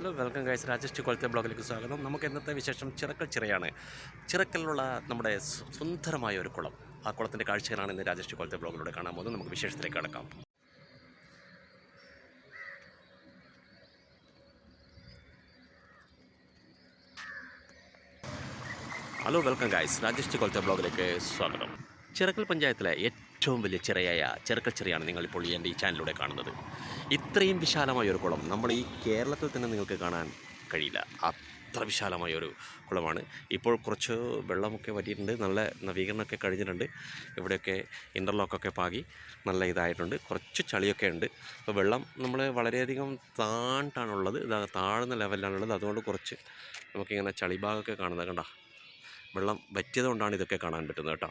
Hello welcome guys Rajesh Kolathe ബ്ലോഗിലേക്ക് സ്വാഗതം. നമുക്ക് ഇന്നത്തെ വിശേഷം ചിറക്കൽ ചിറയാണ്. ചിറക്കലിലുള്ള നമ്മുടെ സുന്ദരമായ ഒരു കുളം. ആ കുളത്തിന്റെ കാഴ്ചകളാണ് ഇന്ന് രാജേഷ് കൊളത്തെ ബ്ലോഗിലൂടെ കാണാൻ പോകുന്നത്. നമുക്ക് വിശേഷത്തിലേക്ക് കടക്കാം. ഹലോ വെൽക്കം ഗൈസ് രാജേഷ് കൊളത്തെ ബ്ലോഗിലേക്ക് സ്വാഗതം. ചിറക്കൽ പഞ്ചായത്തിലെ ഏറ്റവും വലിയ ചിറയായ ചിറക്കൽ ചിറയാണ് നിങ്ങളിപ്പോൾ എന്റെ ഈ ചാനലിലൂടെ കാണുന്നത്. ഇത്രയും വിശാലമായ ഒരു കുളം നമ്മൾ ഈ കേരളത്തിൽ തന്നെ നിങ്ങൾക്ക് കാണാൻ കഴിയില്ല. അത്ര വിശാലമായ ഒരു കുളമാണ്. ഇപ്പോൾ കുറച്ച് വെള്ളമൊക്കെ വറ്റിയിട്ടുണ്ട്. നല്ല നവീകരണമൊക്കെ കഴിഞ്ഞിട്ടുണ്ട്. ഇവിടെയൊക്കെ ഇന്റർലോക്കൊക്കെ പാകി നല്ല ഇതായിട്ടുണ്ട്. കുറച്ച് ചളിയൊക്കെ ഉണ്ട്. അപ്പോൾ വെള്ളം നമ്മൾ വളരെയധികം താണ്ടാണുള്ളത്. ഇതാ താഴ്ന്ന ലെവലിലാണുള്ളത്. അതുകൊണ്ട് കുറച്ച് നമുക്കിങ്ങനെ ചളിഭാഗമൊക്കെ കാണുന്നത്. കണ്ട വെള്ളം വറ്റിയത് കൊണ്ടാണ് ഇതൊക്കെ കാണാൻ പറ്റുന്നത് കേട്ടോ.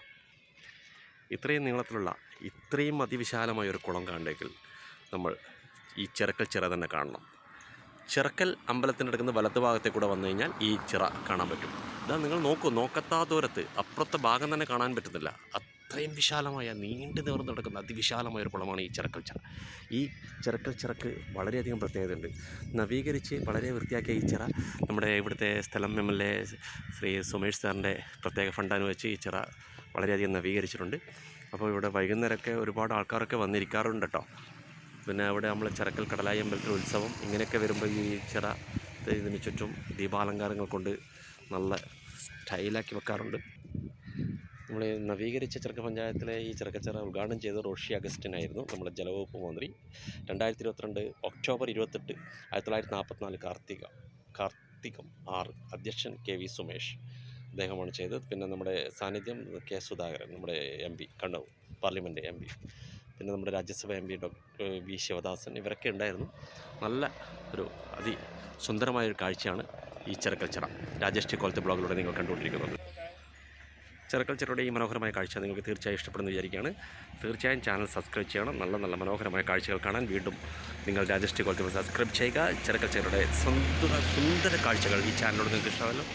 ഇത്രയും നീളത്തിലുള്ള ഇത്രയും അതിവിശാലമായ ഒരു കുളം കാണണമെങ്കിൽ നമ്മൾ ഈ ചിറക്കൽ ചിറ തന്നെ കാണണം. ചിറക്കൽ അമ്പലത്തിനടുക്കുന്ന വലത്ത് ഭാഗത്തെ കൂടെ വന്നു കഴിഞ്ഞാൽ ഈ ചിറ കാണാൻ പറ്റും. ഇതാ നിങ്ങൾ നോക്കൂ നോക്കത്താ ദൂരത്ത് അപ്പുറത്തെ ഭാഗം തന്നെ കാണാൻ പറ്റുന്നില്ല. അത്രയും വിശാലമായ നീണ്ടു നിവർന്ന് നടക്കുന്ന അതിവിശാലമായ ഒരു കുളമാണ് ഈ ചിറക്കൽ ചിറ. ഈ ചിറക്കൽ ചിറക്ക് വളരെയധികം പ്രത്യേകതയുണ്ട്. നവീകരിച്ച് വളരെ വൃത്തിയാക്കിയ ഈ ചിറ നമ്മുടെ ഇവിടുത്തെ സ്ഥലം M L A Shri Sumesh സാറിന്റെ പ്രത്യേക ഫണ്ടാണ് വെച്ച് ഈ ചിറ വളരെയധികം നവീകരിച്ചിട്ടുണ്ട്. അപ്പോൾ ഇവിടെ വൈകുന്നേരമൊക്കെ ഒരുപാട് ആൾക്കാരൊക്കെ വന്നിരിക്കാറുണ്ട് കേട്ടോ. പിന്നെ അവിടെ നമ്മൾ ചിറക്കൽ കടലായി അമ്പലത്തിൽ ഉത്സവം ഇങ്ങനെയൊക്കെ വരുമ്പോൾ ഈ ചിറ ഇത് ഇതിന് ചുറ്റും ദീപാലങ്കാരങ്ങൾ കൊണ്ട് നല്ല സ്റ്റൈലാക്കി വെക്കാറുണ്ട്. നമ്മൾ നവീകരിച്ച ചെറുക്ക പഞ്ചായത്തിലെ ഈ ചെറുക്കച്ചിറ ഉദ്ഘാടനം ചെയ്തത് റോഷി അഗസ്റ്റിനായിരുന്നു. നമ്മുടെ ജലവകുപ്പ് മന്ത്രി. രണ്ടായിരത്തി ഇരുപത്തിരണ്ട് ഒക്ടോബർ ഇരുപത്തെട്ട് ആയിരത്തി തൊള്ളായിരത്തി നാൽപ്പത്തിനാല് കാർത്തിക കാർത്തികം ആറ് അധ്യക്ഷൻ കെ വി സുമേഷ് അദ്ദേഹമാണ് ചെയ്തത്. പിന്നെ നമ്മുടെ സാന്നിധ്യം കെ സുധാകരൻ നമ്മുടെ M P Kannur parliament M P. പിന്നെ നമ്മുടെ Rajya Sabha M P doctor V Sivadasan ഇവരൊക്കെ ഉണ്ടായിരുന്നു. നല്ല ഒരു അതി സുന്ദരമായൊരു കാഴ്ചയാണ് ഈ ചെറുക്കൽ ചിറ രാജേഷ് ടി കോലത്തെ ബ്ലോഗിലൂടെ നിങ്ങൾ കണ്ടുകൊണ്ടിരിക്കുന്നത്. ചെറുക്കൽ ചിറയുടെ ഈ മനോഹരമായ കാഴ്ച നിങ്ങൾക്ക് തീർച്ചയായും ഇഷ്ടപ്പെടുന്നു വിചാരിക്കുകയാണ്. തീർച്ചയായും ചാനൽ സബ്സ്ക്രൈബ് ചെയ്യണം. നല്ല നല്ല മനോഹരമായ കാഴ്ചകൾ കാണാൻ വീണ്ടും നിങ്ങൾ രാജേഷ് കോളത്തിൽ സബ്സ്ക്രൈബ് ചെയ്യുക. ചെറുക്കൽ ചിറയുടെ സുന്ദര സുന്ദര കാഴ്ചകൾ ഈ ചാനലിനോട് നിങ്ങൾക്ക് ഇഷ്ടമല്ലോ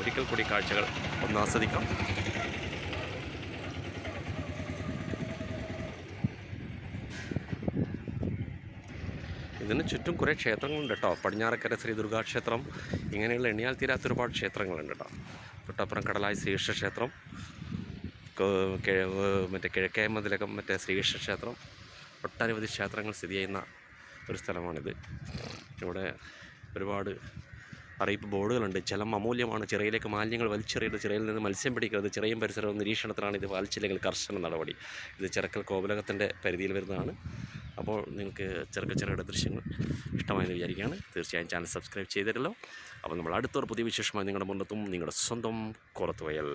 ഒരിക്കൽ കൂടി കാഴ്ചകൾ ഒന്ന് ആസ്വദിക്കാം. ഇതിന് ചുറ്റും കുറേ ക്ഷേത്രങ്ങളുണ്ട് കേട്ടോ. പടിഞ്ഞാറക്കര ശ്രീ ദുർഗാ ക്ഷേത്രം ഇങ്ങനെയുള്ള എണ്ണിയാൽ തീരാത്ത ഒരുപാട് ക്ഷേത്രങ്ങളുണ്ട് കേട്ടോ. തൊട്ടപ്പുറം കടലായി ശ്രീകൃഷ്ണ ക്ഷേത്രം മറ്റേ കിഴക്കേ മതിലകം മറ്റേ ശ്രീകൃഷ്ണ ക്ഷേത്രം ഒട്ടനവധി ക്ഷേത്രങ്ങൾ സ്ഥിതി ചെയ്യുന്ന ഒരു സ്ഥലമാണിത്. ഇവിടെ ഒരുപാട് അറിയിപ്പ് ബോർഡുകളുണ്ട്. ജലം അമൂല്യമാണ്. ചിറയിലേക്ക് മാലിന്യങ്ങൾ വലിച്ചെറിയുന്നത് ചിറയിൽ നിന്ന് മത്സ്യം പിടിക്കരുത് ചിറയും പരിസരവും നിരീക്ഷണത്തിലാണ് ഇത് പാലിച്ചില്ലെങ്കിൽ കർശന നടപടി. ഇത് ചിറക്കൽ കോവിലകത്തിന്റെ പരിധിയിൽ വരുന്നതാണ്. അപ്പോൾ നിങ്ങൾക്ക് ചെറുക്ക ചെറുകിട ദൃശ്യങ്ങൾ ഇഷ്ടമായെന്ന് വിചാരിക്കുകയാണ്. തീർച്ചയായും ചാനൽ സബ്സ്ക്രൈബ് ചെയ്തിട്ടല്ലോ അപ്പോൾ നമ്മൾ അടുത്തൊരു പുതിയ വിശേഷമായി നിങ്ങളുടെ മുന്നത്തും നിങ്ങളുടെ സ്വന്തം കോറത്തുവയൽ